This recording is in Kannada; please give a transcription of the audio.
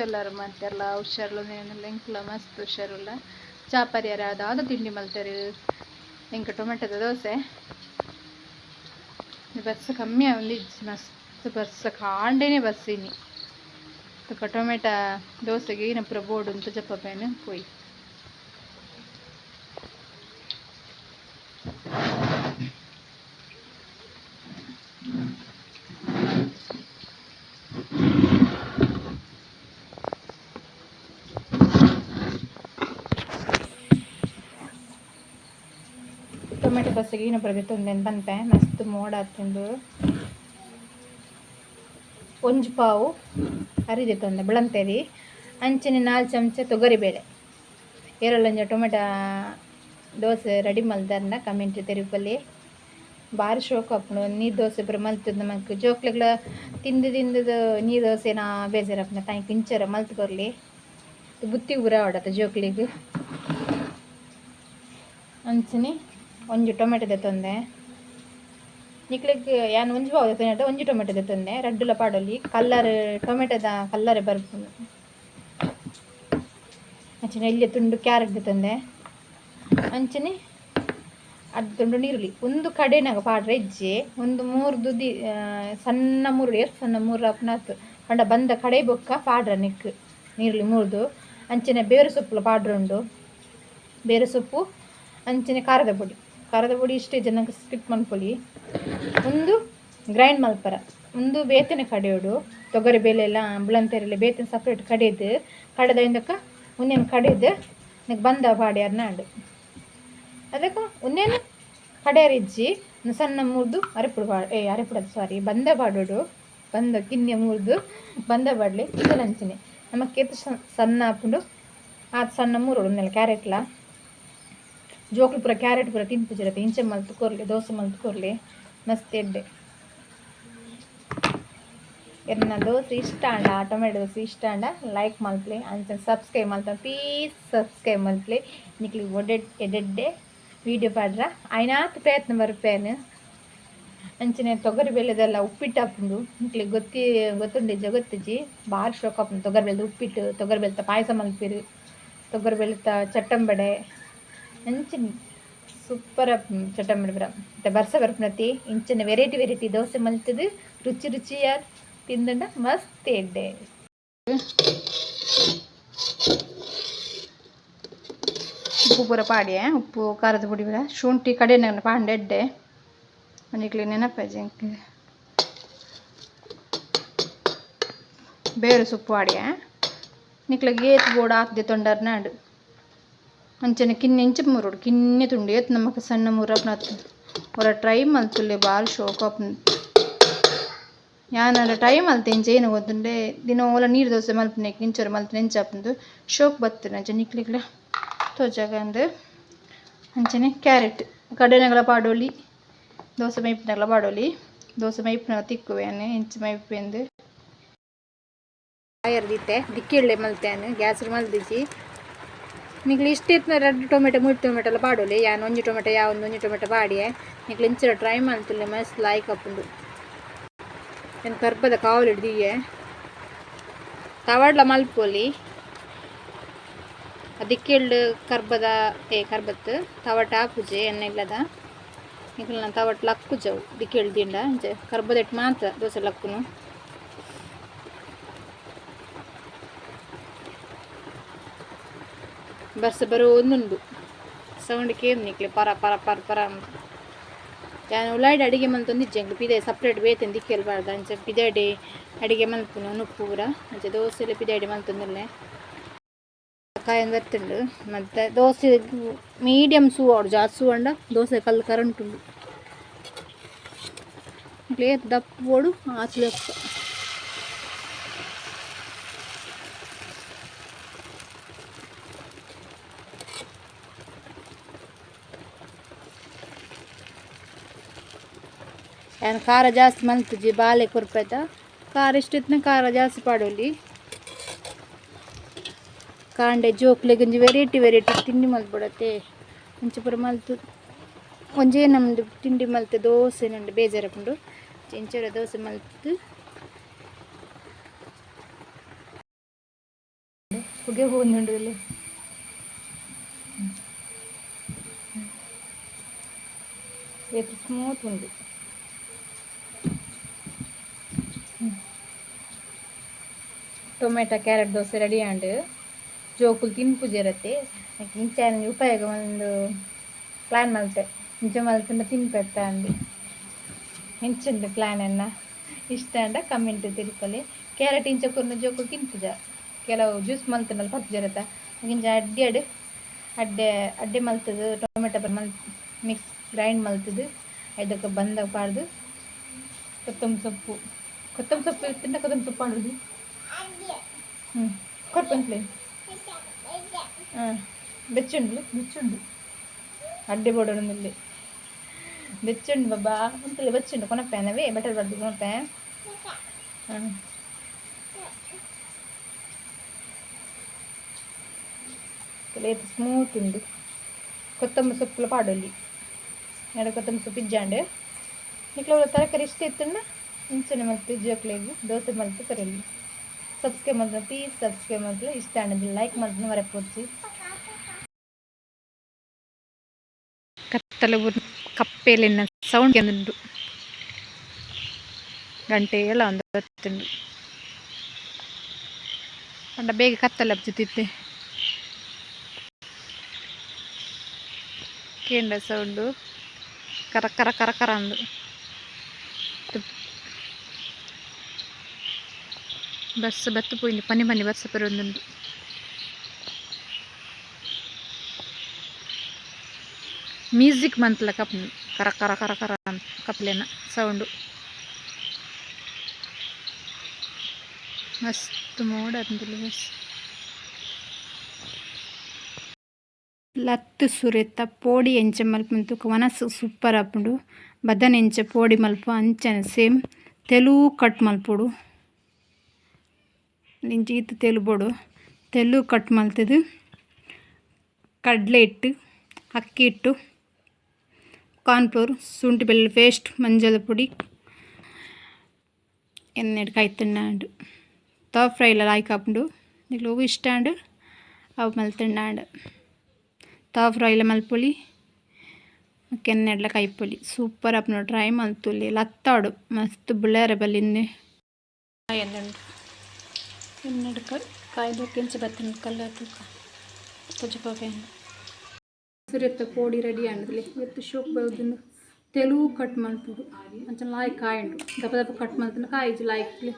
ಹುಷಾರ್ಲಾರ ಮಾಡ್ತಾರಲ್ಲ ಹುಷಾರ್ಲು ಎಂಕ್ಲ ಮಸ್ತ್ ಹುಷಾರಿಲ್ಲ ಚಾ ಪರಿಹಾರ ಅದಾದ ತಿಂಡಿ ಮಲ್ತಾರೆ ಎಂಕ ಟೊಮೆಟೊದ ದೋಸೆ. ಬಸ್ ಕಮ್ಮಿ ಆಗಿ ಮಸ್ತ್ ಬಸ್ ಕಾಂಡೇನೆ ಬಸ್ಸಿನಿ. ಟೊಮೆಟ ದೋಸೆಗೆ ಏನಪ್ಪ ಬೋರ್ಡು ಅಂತ ಜಪ್ಪಪೇನು ಪೋಯಿ ಟೊಮೆಟೊ ಬಸ್ಸಿಗೆ ಏನು ಬರೆದಿತ್ತೊಂದೇನು ಬಂತೆ. ಮಸ್ತ್ ಮೋಡ ತಿಂದು ಒಂಜು ಪಾವು ಅರಿದಿತ್ತೊಂದೆ ಬೆಳಂತೇರಿ. ಅಂಚಿನ ನಾಲ್ಕು ಚಮಚ ತೊಗರಿಬೇಳೆ ಏರಲ್ಲಂಜ ಟೊಮೆಟೊ ದೋಸೆ ರೆಡಿ ಮಲ್ದಾರನ್ನ ಕಮ್ಮಿಂಟ್ರಿ ತೆರಿಪಲ್ಲಿ. ಭಾರಿ ಶೋಕ್ ಅಪ್ಪನು ನೀರು ದೋಸೆ ಬರ ಮಲ್ತದ ನಮಗೆ ಜೋಕ್ಲೆಗಳ ತಿಂದು ತಿಂದದು ನೀರು ದೋಸೆನ ಬೇಜಾರಪ್ಪನ ತಾಯಿ ಕಿಂಚರ ಮಲ್ತು ಬರಲಿ ಬುತ್ತಿಗೆ ಬುರ ಆಡತ್ತ ಜೋಕ್ಲಿಗೆ. ಅಂಚನೆ ಒಂಜಿ ಟೊಮೆಟೊ ತಂದೆ. ನಿಕ್ಲೆಗ್ ಯಾನ್ ಒಂಜಿ ಬಾವು ತೆತ್ತೊಂಡೆ ಒಂಜಿ ಟೊಮೆಟೊ ತಂದೆ. ರಡ್ಡುಲ ಪಾಡೊಲಿ. ಕಲ್ಲರ್ ಟೊಮೆಟೊದ ಕಲ್ಲರೆ ಬರ್ಪುಂಡು ಅಂಚನೆ ಇಲ್ಲಿ ತುಂಡು ಕ್ಯಾರೆಟ್ ತಂದೆ. ಅಂಚನೆ ಅದು ತುಂಡು ನೀರುಳ್ಳಿ. ಒಂದು ಕಡೆನಾಗ ಪಾಡ್ರೆ ಇಜ್ಜಿ. ಒಂದು ಮೂರು ದುದಿ ಸಣ್ಣ ಮೂರುಳಿ ಎಷ್ಟು ಸಣ್ಣ ಮೂರು ಅಪ್ನಾತ್. ಪಂಡ ಬಂದ ಕಡೆ ಬೊಕ್ಕ ಪಾಡ್ರ ನಿಕ್ ನೀರುಳ್ಳಿ ಮೂರ್ದು. ಅಂಚನೆ ಬೇರು ಸೊಪ್ಪು ಪಾಡ್ರ ಉಂಡು ಬೇರೆ ಸೊಪ್ಪು, ಅಂಚನೆ ಖಾರದ ಪುಡಿ. ಖಾರದ ಪುಡಿ ಇಷ್ಟೇ ಜನಕ್ಕೆ ಸ್ಕಿಪ್ ಮಾಡ್ಕೊಳ್ಳಿ ಒಂದು ಗ್ರೈಂಡ್ ಮಲ್ಪರ. ಒಂದು ಬೇತನೆ ಕಡೆಯೋಡು. ತೊಗರಿ ಬೇಲೆ ಎಲ್ಲ ಅಂಬಳಂತೇರಲ್ಲಿ ಬೇತನ ಸಪ್ರೇಟ್ ಕಡೆಯದು ಕಡೆದ ಇಂದಕ್ಕೆ ಕಡೆಯದು ಕಡೆದು ಬಂದ ಬಾಡಿ ಅರ್ನಾಡು ಅದಕ್ಕೆ ರಿಜ್ಜಿ ಕಡೆಯರಿಜ್ಜಿ ಸಣ್ಣ ಮುರಿದು ಅರೆಪುಡು ಬಾ, ಏ, ಅರೆಪುಡದು ಸಾರಿ ಬಂದ ಬಾಡೋಡು. ಬಂದ ಕಿನ್ನೆ ಮುರಿದು, ಬಂದ ಬಾಡಲಿ ಇದು ನಂಚಿನಿ ನಮಗೆ ಸಣ್ಣ ಹಾಕೊಂಡು ಆ ಸಣ್ಣ ಮೂರು ನೆಲ ಕ್ಯಾರೆಟ್ಲ. ಜೋಕ್ಲು ಪೂರ ಕ್ಯಾರೆಟ್ ಪೂರ ತಿನ್ಪುಜಿರತ್ತೆ ಇಂಚೆ ಮಲ್ತು ಕೊರ್ಲೆ, ದೋಸೆ ಮಲ್ತು ಕೊರ್ಲೆ, ಮಸ್ತ್ ಎಡ್ಡೆ. ಎನ್ನ ದೋಸೆ ಇಷ್ಟ ಅಂಡ, ಟೊಮೆಟೊ ದೋಸೆ ಇಷ್ಟ ಅಂಡ ಲೈಕ್ ಮಲ್ತ್ಲಿ ಅಂಚ ಸಬ್ಸ್ಕ್ರೈಬ್ ಮಲ್ತ ಪ್ಲೀಸ್ ಸಬ್ಸ್ಕ್ರೈಬ್ ಮಲ್ತ್ಲಿ. ನಿಕ್ಲಿ ಒಡೆಡ್, ಎಡೆಡ್ಡೆ ವೀಡಿಯೋ ಪಾಡ್ರ. ಐನಾತ್ ಪ್ರಯತ್ನ ಬರ್ಪೇನು ಅಂಚನೆ ತೊಗರಿ ಬೆಳೆದೆಲ್ಲ ಉಪ್ಪಿಟ್ಟು ಹಾಕೊಂಡು ನಿಕ್ಲಿ ಗೊತ್ತಿ, ಗೊತ್ತುಂಡೆ ಜಗತ್ತಿಜಿ ಭಾರಿ ಶೋಕ ಹಾಕೊಂಡು ತೊಗರಿ ಬೆಳೆದು ಉಪ್ಪಿಟ್ಟು, ತೊಗರಿ ಬೆಳೆತ ಪಾಯಸ ಮಲ್ಪಿರು, ತೊಗರಿ ಬೆಳೆತ ಚಟ್ಟಂಬಡೆ. ಅಂಚಿನ ಸೂಪರ್ ಚಟ್ಟಂಬಡೆ ಬರ ಮತ್ತೆ ಬರ್ಸ ಬರ್ಪನತಿ ಇಂಚಿನ ವೆರೈಟಿ ವೆರೈಟಿ ದೋಸೆ ಮಲ್ತದು ರುಚಿ ರುಚಿಯಾದ ತಿಂದಂಡ ಮಸ್ತ್ ಎಡ್ಡೆ ಉಪ್ಪು ಪೂರ ಪಾಡಿ ಉಪ್ಪು ಖಾರದ ಪುಡಿ ಬರ ಶುಂಠಿ ಕಡೆ ಪಾಂಡೆ ಎಡ್ಡೆ ಮನೆಗ್ಲಿ ನೆನಪಾಜಿ ಬೇರು ಸೊಪ್ಪು ಆಡಿಯ ನಿಕ್ಲಿಗೆ ಏತ್ ಬೋಡ ಹಾಕ್ದೆ ತೊಂಡರ್ನಾಡು ಅಂಚನೆ ಕಿನ್ನೆ ಇಂಚು ಮುರುಡು, ಕಿನ್ನೆ ತುಂಡು. ಏತ್ ನಮಕ್ ಸಣ್ಣ ಮುರಪ್ನ ಒರ ಟ್ರೈ ಮಲ್ತುಲ್ಲೆ ಬಾಲ್ ಶೋಕ ಯಾನ ಟ್ರೈ ಮಲ್ತೆ ಇಂಚ, ಏನು ಗೊತ್ತುಂಡೆ. ದಿನ ಓಲ ನೀರು ದೋಸೆ ಮಲ್ಪನೆ ಇಂಚರು ಮಲ್ತು ನೆಂಚಾಪಂದು ಶೋಕ್ ಬರ್ತದೆ ಅಂಚೆ ನಿಕ್ಲಿಗ್ಲ ತೋಜಾಗ ಅಂದು. ಅಂಚನೆ ಕ್ಯಾರೆಟ್ ಕಡಲೆಗಳ ಪಾಡೋಲಿ, ದೋಸೆ ಮೈಪಿನಗಳ ಪಾಡೋಲಿ. ದೋಸೆ ಮೈಪಿನ ತಿಕ್ಕುವೆ ಇಂಚ ಮೈಪೆಂದು ಆಯರ್ದಿತ್ತೆ, ದಿಕ್ಕಿಳ್ಳೆ ಮಲ್ತೇನೆ ಗ್ಯಾಸ್ ಮಲ್ದಿಜಿ ನಿಕ್ಲು ಇಷ್ಟ ಇತ್ತು ಎರಡು ಟೊಮೆಟೊ, ಮೂರು ಟೊಮೆಟೊ ಎಲ್ಲ ಪಾಡೋಲಿ. ಯಾನ್ ಒಂಜಿ ಟೊಮೆಟೊ ಯಾವ ಒಂದು ಒಂಜಿ ಟೊಮೆಟೊ ಪಾಡಿಯೆ. ನಿಕ್ಲು ಇಂಚಿನ ಟ್ರೈ ಮಾಡ್ತಿಲ್ಲ ಮಸ್ತ್ ಲಾಯ್ಕ್ ಅಪ್ಪುಂಡು ಏನು ಕರ್ಬದ ಕಾವಲು ಹಿಡ್ದಿಯೆ. ತವಾಡ್ಲ ಮಲ್ಪೋಲಿ. ಅದಕ್ಕೆಳ್ಳು ಕರ್ಬದ, ಏ ಕರ್ಬತ್ ತವಟ ಹಾಕುಜೆ, ಎಣ್ಣೆ ಇಲ್ಲದ. ನಿಕ್ಲು ನಾನು ತವಟ್ ಲಕ್ಕುಜವು ದಿಕ್ಕೆಳ್ಳು ದಿಂಡ ಅಂಚೆ ಕರ್ಬದೆಟ್ಟು ಮಾತ್ರ ದೋಸೆ ಲಕ್ಕುನು ಬಸ್ ಬರೋ ಒಂದುಂಡು ಸೌಂಡ್ ಕೇಮ್ ನಿಕ್ಲೆ ಪರ ಪರ ಪರ ಪರ ನಾನು ಉಳ್ಳಾಡಿ ಅಡಿಗೆ ಮಲ್ತೊಂದಿಜ್ಜೆ ಪಿದೆ ಸಪ್ರೇಟ್ ಬೇತಂದು ದಿಕ್ಕೆಲ್ಬಾರ್ದು ಅಂಚೆ ಪಿದಾಡಿ ಅಡಿಗೆ ಮಲ್ಪುನು ನುಪ್ಪೂರ ಅಂಚೆ ದೋಸೆಲೆ ಪಿದಾಡಿ ಮಲ್ತೊಂದಿಲ್ಲೆ ಕಾಯಿಂದ ಬರ್ತುಂಡು ಮತ್ತು ದೋಸೆ ಮೀಡಿಯಮ್ ಸೂ ಆಡು ಜಾಸ್ತಿ ಸೂ ಅಂಡ ದೋಸೆ ಕಲ್ಲು ಕರೆಂಟ್ ಉಂಡು ದಪ್ಪ ಬೋಡು ಏನು ಖಾರ ಜಾಸ್ತಿ ಮಲ್ತುಜಿ ಬಾಲೆ ಕೊರ್ಪೈತ ಖಾರ ಇಷ್ಟಿತ್ನ ಖಾರ ಜಾಸ್ತಿ ಪಾಡೋಲಿ ಕಾಂಡೆ ಜೋಕ್ಲೆ ಗಂಜಿ ವೆರೈಟಿ ವೆರೈಟಿ ತಿಂಡಿ ಮಲ್ಬಿಡತ್ತೆ ಮುಂಚೆ ಪುರ ಮಲ್ತು ಒಂಜೇ ನಮ್ಮದು ತಿಂಡಿ ಮಲ್ತೆ ದೋಸೆ ನಂಡು ಬೇಜಾರಪ್ಪುಂಡು ಚೆಂಚರ ದೋಸೆ ಮಲ್ತು ഉപ്പുകെ പോകുന്നുണ്ട് ഇതിൽ ഇത് സ്മൂത്ത് ഉണ്ട് tomato, carrot dosa ready and ಜೋಕುಲು ತಿನ್ಪುಜಿರತ್ತೆ ಇಂಚಾನ ಉಪಯೋಗ ಒಂದು ಪ್ಲ್ಯಾನ್ ಮಲ್ತೆ ಇಂಚ ಮಲ್ತಂಡ ತಿನ್ಪೆತ್ತ ಅಂದು. ಹೆಂಚುಂಡು ಪ್ಲ್ಯಾನನ್ನು ಇಷ್ಟ ಅಂಡ ಕಮೆಂಟ್ ತಿಳ್ಕೊಳ್ಳಿ. ಕ್ಯಾರೆಟ್ ಇಂಚ ಕೊರ್ನ ಜೋಕು ತಿನ್ಪುಜ. ಕೆಲವು ಜ್ಯೂಸ್ ಮಲ್ತನಲ್ಲ ಪತ್ತು ಜರತ ಇಂಚ ಅಡ್ಡಿ ಅಡ್. ಅಡ್ಡೆ ಅಡ್ಡೆ ಮಲ್ತದು, ಟೊಮೆಟೊ ಮಲ್ ಮಿಕ್ಸ್ ಗ್ರೈಂಡ್ ಮಲ್ತದು. ಇದಕ್ಕೆ ಬಂದಾಗ ಪಾಡ್ದು ಕೊತ್ತಂಬರಿ ಸೊಪ್ಪು. ಕೊತ್ತಂಬರಿ ಸೊಪ್ಪು ತಿನ್ನ ಕೊತ್ತಂಬರಿ ಸೊಪ್ಪು ಮಾಡೋದು? ಹ್ಮ್. ಕೊರ್ಪುಂಟ್ಲೆ ಹಾ. ಬೆಚ್ಚುಂಡು? ಬೆಚ್ಚುಂಡು. ಅಡ್ಡೆ ಪೌಡರ್ ಮಿಲ್ಲೆ ಬೆಚ್ಚುಂಡು ಬಾಬಾ. ಮುಂತಲೆ ಬಚ್ಚುಂಡು ಕೊನಪೇನವೇ ಬೆಟರ್ ಪಡ್ಡಿ ಕೊನೊಪೆ ಆತ ಲೇಟ್ ಸ್ಮೂತ್ ಉಂಡು ಕೊತ್ತಂಬರಿ ಸೊಪ್ಪುಲು ಪಾಡುಲ್ಲಿ ಎಡ್ ಕೊತ್ತಂಬರಿ ಸೊಪ್ಪು ಪಿಜ್ಜಾ ಉಂಡೆ ಇಕ್ಲ ಒಲ ತರಕಾರಿ ಇಷ್ಟೇ ಇತ್ತುಂಡ ಇಂಚನೆ ಮಸ್ತ್ ಜೋಕುಲೆಗ್ ದೋತೆ ಮಂತ್ ಕರೆಲ್ಲಿ ಸಬ್ಸ್ಕ್ರೈಬ್ ಮಾಡ್ತಾರೆ ಪ್ಲೀಸ್ ಸಬ್ಸ್ಕ್ರೈಬ್ ಮಾಡ್ತಾರೆ ಇಷ್ಟ ಅನ್ನೋದು ಲೈಕ್ ಮಾಡ್ತೀನಿ ಮರಪೋಚಿ ಕತ್ತಲು ಕಪ್ಪೆಲಿನ ಸೌಂಡ್ ಕೆಂದುಂಡು ಗಂಟೆ ಎಲ್ಲ ಒಂದು ಹೊತ್ತುಂಡು ಅಂಡ ಬೇಗ ಕತ್ತಲು ಹಬ್ಜುತ್ತಿತ್ತೆ ಕೇಂದ್ರ ಸೌಂಡು ಕರ ಕರ ಕರ ಕರ ಅಂದು. బస్సు బత్తిపోయింది పని పని బస్సు పెరుగుతుంది మ్యూజిక్ మంత్ల కప్ కర కర కర కర కప్లేన సౌండ్. మస్తు మోడ్ అందులో పోడి ఎంచ ಪೋಡಿ ಎಂಚೆ ಮಲ್ಪಂತು ಕವನಸು ಸೂಪರ್ ಆಪುಂಡು ಬದನೆಂಚೆ ಪೋಡಿ ಮಲ್ಪ ಅಂಚನೆ ಸೇಮ್ తెలుగు ಕಟ್ ಮಲ್ಪುಡು ಇತ್ತು ತೆಲುಬೋಡು ತೆಲು ಕಟ್ ಮಲ್ತದು. ಕಡಲೆ ಹಿಟ್ಟು ಅಕ್ಕಿ ಹಿಟ್ಟು ಕಾರ್ನ್ಫ್ಲೋರ್, ಶುಂಠಿ ಬೆಳ್ಳುಳ್ಳಿ ಪೇಸ್ಟ್ ಮಂಜಲ ಪುಡಿ ಎಣ್ಣೆಡ್ ಕಾಯ್ತುಂಡು ತಾ ಫ್ರೈಲ ಆಯ್ಕಾಪುಂಡು ನಿಕ್ಲು ಇಷ್ಟ ಅಂಡು ಅವು ಮಲ್ತುಂಡು ತಾ ಫ್ರೈಲ ಮಲ್ಪೊಲಿ ಕೆನ್ನೆಡ್ಲ ಕೈಪೊಲಿ ಸೂಪರ್ ಆಪುಂಡು ಟ್ರೈ ಮಲ್ತುಲಿ ಲತ್ತಾಡು ಮಸ್ತ್ ಬುಳ್ಳೇರ ಬಲ್ಲಿಂದೆ ಎನ್ನೆಡು ಕಾಯ್ದು ಕೆಂಚ ಬತ್ತಿನ ಕಲ್ಲರ್ ತೂಕ ಪುಜಪಾಪೆಯನ್ನು ಸುರೆತ್ತ ಪೋಡಿ ರೆಡಿ ಆಂಡ್ಲಿ ಎತ್ತು ಶೋಕ್ ಬೌದುಂಡು ತೆಲುಗು ಕಟ್ ಮಲ್ಪುಡು ಅಂಚ ಲಾಯ್ ಕಾಯಂಡು. ದಪ್ಪ ದಪ್ಪ ಕಟ್ ಮಲ್ತನ ಕಾಯಿಜಿ ಲಾಯ್ಕ್ಲಿ